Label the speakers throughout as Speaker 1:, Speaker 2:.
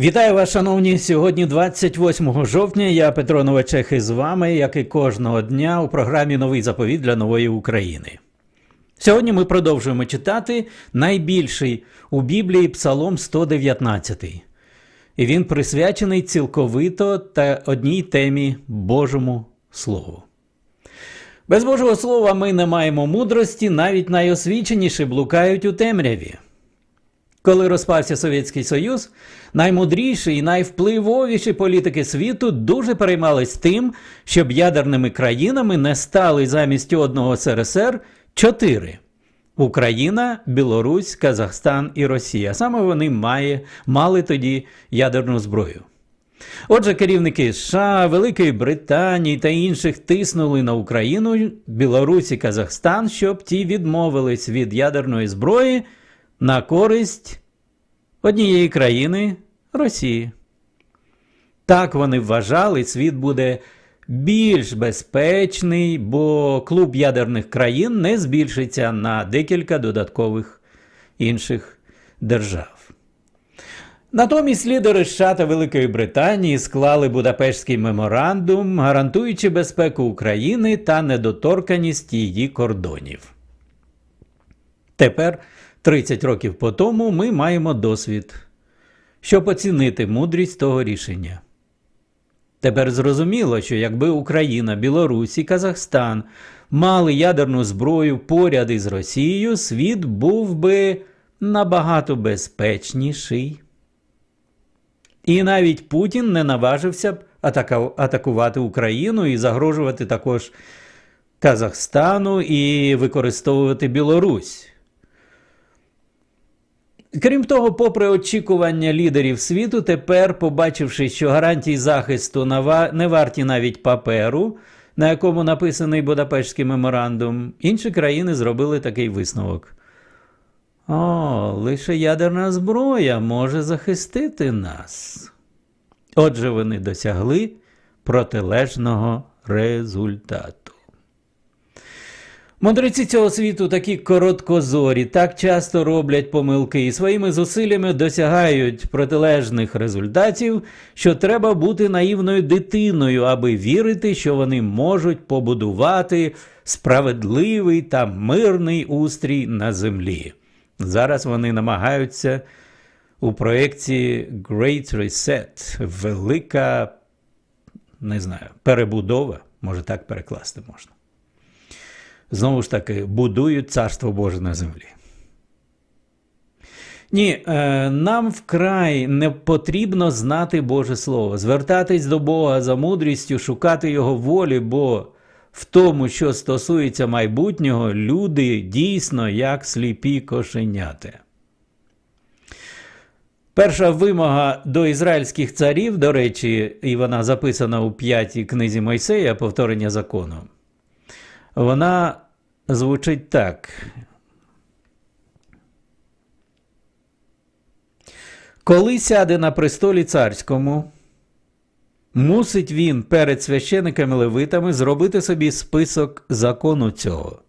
Speaker 1: Вітаю вас, шановні. Сьогодні 28 жовтня. Я Петро Новачех із вами, як і кожного дня, у програмі Новий заповіт для нової України. Сьогодні ми продовжуємо читати найбільший у Біблії Псалом 119. І він присвячений цілковито та одній темі Божому Слову. Без Божого Слова ми не маємо мудрості, навіть найосвіченіші блукають у темряві. Коли розпався Совєтський Союз, наймудріші і найвпливовіші політики світу дуже переймались тим, щоб ядерними країнами не стали замість одного СРСР чотири: Україна, Білорусь, Казахстан і Росія. Саме вони має, мали тоді ядерну зброю. Отже, керівники США, Великої Британії та інших тиснули на Україну, Білорусь і Казахстан, щоб ті відмовились від ядерної зброї на користь однієї країни Росії. Так вони вважали, світ буде більш безпечний, бо клуб ядерних країн не збільшиться на декілька додаткових інших держав. Натомість лідери США та Великої Британії склали Будапештський меморандум, гарантуючи безпеку України та недоторканість її кордонів. Тепер, 30 років по тому, ми маємо досвід, щоб оцінити мудрість того рішення. Тепер зрозуміло, що якби Україна, Білорусь і Казахстан мали ядерну зброю поряд із Росією, світ був би набагато безпечніший. І навіть Путін не наважився б атакувати Україну і загрожувати також Казахстану і використовувати Білорусь. Крім того, попри очікування лідерів світу, тепер, побачивши, що гарантії захисту не варті навіть паперу, на якому написаний Будапештський меморандум, інші країни зробили такий висновок. О, лише ядерна зброя може захистити нас. Отже, вони досягли протилежного результату. Мудреці цього світу такі короткозорі, так часто роблять помилки і своїми зусиллями досягають протилежних результатів, що треба бути наївною дитиною, аби вірити, що вони можуть побудувати справедливий та мирний устрій на землі. Зараз вони намагаються у проєкті Great Reset, велика, не знаю, перебудова, може так перекласти можна знову ж таки будують царство Боже на землі. Ні, е, нам вкрай не потрібно знати Боже Слово, звертатись до Бога за мудрістю, шукати Його волі, бо в тому, що стосується майбутнього, люди дійсно як сліпі кошеняти. Перша вимога до ізраїльських царів, до речі, і вона записана у п'ятій книзі Мойсея повторення закону. Вона звучить так. Коли сяде на престолі царському, мусить він перед священиками левитами зробити собі список закону цього.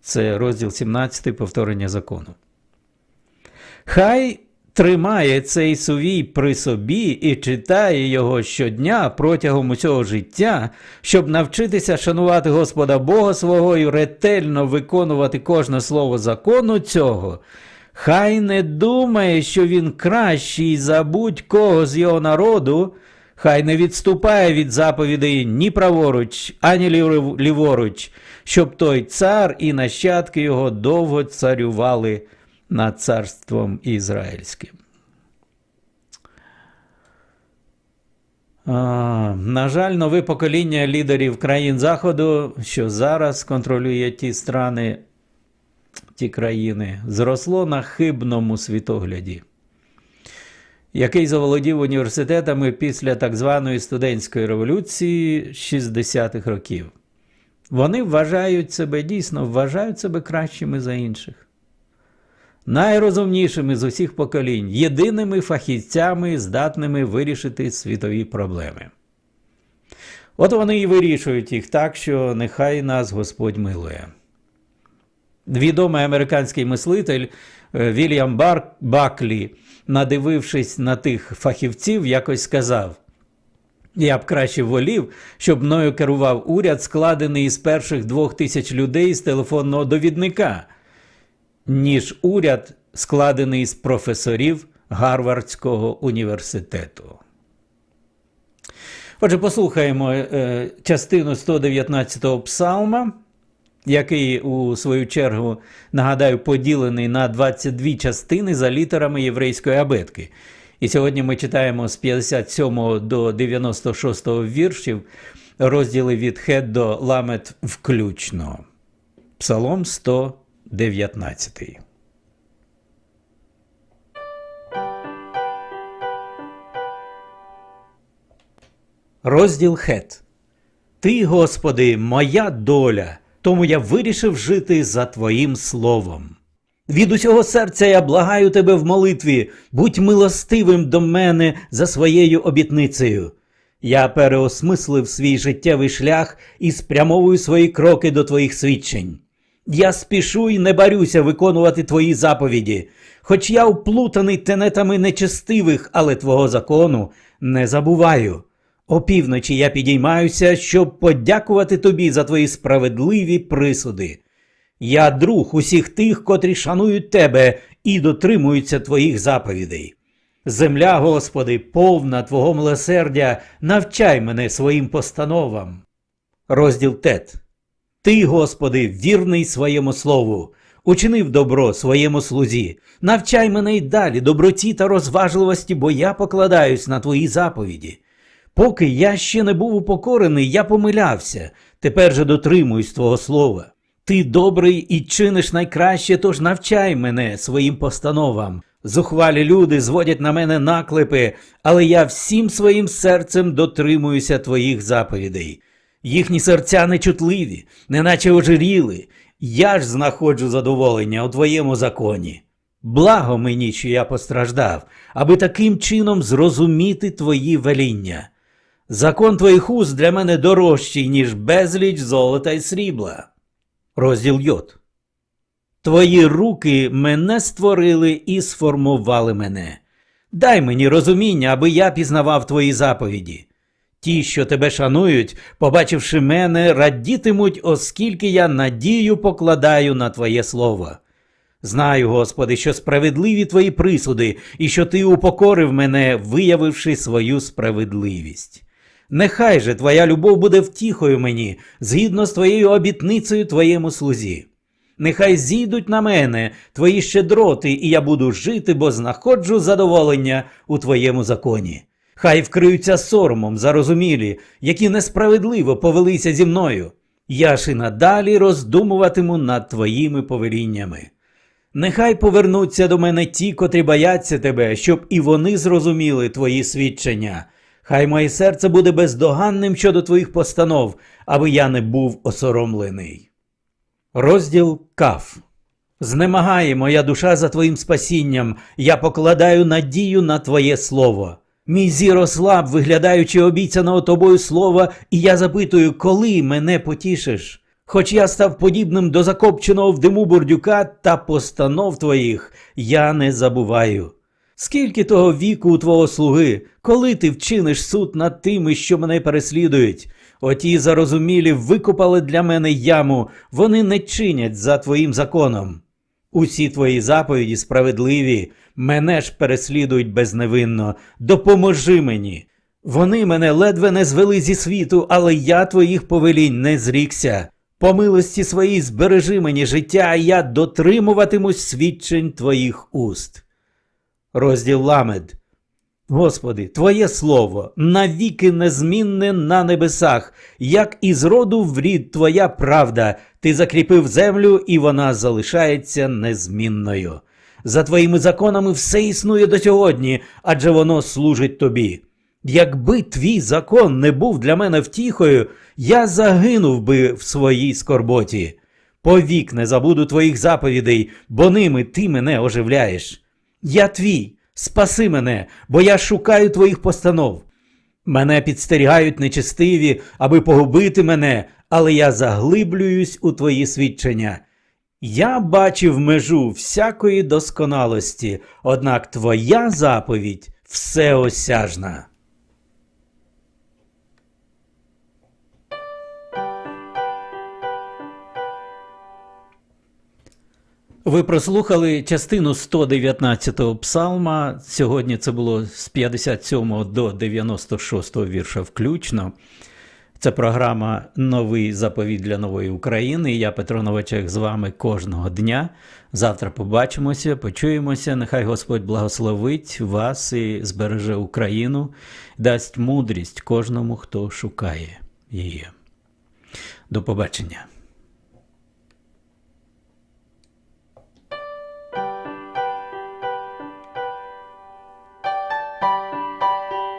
Speaker 1: Це розділ 17 повторення закону. Хай тримає цей сувій при собі і читає його щодня протягом усього життя, щоб навчитися шанувати Господа Бога свого і ретельно виконувати кожне слово закону цього. Хай не думає, що він кращий за будь-кого з його народу, хай не відступає від заповідей ні праворуч, ані ліворуч, щоб той цар і нащадки його довго царювали над царством Ізраїльським. На жаль, нове покоління лідерів країн Заходу, що зараз контролює ті страни, ті країни, зросло на хибному світогляді, який заволодів університетами після так званої студентської революції 60-х років. Вони вважають себе дійсно вважають себе кращими за інших найрозумнішими з усіх поколінь, єдиними фахівцями, здатними вирішити світові проблеми. От вони і вирішують їх так, що нехай нас Господь милує. Відомий американський мислитель е, Вільям Бар... Баклі надивившись на тих фахівців, якось сказав: Я б краще волів, щоб мною керував уряд, складений із перших двох тисяч людей з телефонного довідника, ніж уряд, складений з професорів Гарвардського університету. Отже, послухаємо е, частину 119-го псалма, який, у свою чергу, нагадаю, поділений на 22 частини за літерами єврейської абетки. І сьогодні ми читаємо з 57 до 96 віршів розділи від хет до ламет включно. Псалом 119. Розділ Хет. Ти, Господи, моя доля, тому я вирішив жити за Твоїм словом. Від усього серця я благаю тебе в молитві, будь милостивим до мене за своєю обітницею. Я переосмислив свій життєвий шлях і спрямовую свої кроки до твоїх свідчень. Я спішу і не барюся виконувати твої заповіді, хоч я вплутаний тенетами нечестивих, але твого закону не забуваю. Опівночі я підіймаюся, щоб подякувати тобі за твої справедливі присуди. Я друг усіх тих, котрі шанують тебе і дотримуються твоїх заповідей. Земля, Господи, повна Твого милосердя, навчай мене своїм постановам. Розділ Тет. Ти, Господи, вірний своєму слову, учинив добро своєму слузі, навчай мене й далі доброті та розважливості, бо я покладаюсь на Твої заповіді. Поки я ще не був упокорений, я помилявся, тепер же дотримуюсь Твого слова. Ти добрий і чиниш найкраще, тож навчай мене своїм постановам. Зухвалі люди зводять на мене наклепи, але я всім своїм серцем дотримуюся твоїх заповідей. Їхні серця нечутливі, неначе ожиріли. Я ж знаходжу задоволення у твоєму законі. Благо мені, що я постраждав, аби таким чином зрозуміти твої веління. Закон твоїх уст для мене дорожчий, ніж безліч золота й срібла. Розділ Йод. Твої руки мене створили і сформували мене. Дай мені розуміння, аби я пізнавав твої заповіді. Ті, що тебе шанують, побачивши мене, радітимуть, оскільки я надію покладаю на Твоє слово. Знаю, Господи, що справедливі твої присуди, і що ти упокорив мене, виявивши свою справедливість. Нехай же твоя любов буде втіхою мені, згідно з твоєю обітницею твоєму слузі. Нехай зійдуть на мене твої щедроти, і я буду жити, бо знаходжу задоволення у твоєму законі. Хай вкриються соромом зарозумілі, які несправедливо повелися зі мною. Я ж і надалі роздумуватиму над твоїми повеліннями. Нехай повернуться до мене ті, котрі бояться тебе, щоб і вони зрозуміли твої свідчення. Хай моє серце буде бездоганним щодо твоїх постанов, аби я не був осоромлений. Розділ Каф. Знемагає моя душа за твоїм спасінням, я покладаю надію на Твоє слово. Мій зір ослаб, виглядаючи обіцяного тобою слова, і я запитую, коли мене потішиш? Хоч я став подібним до закопченого в диму бурдюка та постанов твоїх, я не забуваю. Скільки того віку у твого слуги, коли ти вчиниш суд над тими, що мене переслідують? Оті зарозумілі викопали для мене яму, вони не чинять за твоїм законом. Усі твої заповіді справедливі, мене ж переслідують безневинно. Допоможи мені. Вони мене ледве не звели зі світу, але я твоїх повелінь не зрікся. По милості своїй збережи мені життя, а я дотримуватимусь свідчень твоїх уст. Розділ Ламед. Господи, Твоє слово навіки незмінне на небесах, як із роду в рід Твоя правда, Ти закріпив землю, і вона залишається незмінною. За Твоїми законами все існує до сьогодні, адже воно служить Тобі. Якби твій закон не був для мене втіхою, я загинув би в своїй скорботі. Повік не забуду твоїх заповідей, бо ними ти мене оживляєш. Я твій, спаси мене, бо я шукаю твоїх постанов. Мене підстерігають нечестиві, аби погубити мене, але я заглиблююсь у твої свідчення. Я бачив межу всякої досконалості, однак твоя заповідь всеосяжна. Ви прослухали частину 119-го псалма. Сьогодні це було з 57 до 96 вірша включно. Це програма Новий заповіт для нової України. Я Петро Новачек з вами кожного дня. Завтра побачимося, почуємося. Нехай Господь благословить вас і збереже Україну, дасть мудрість кожному, хто шукає її. До побачення.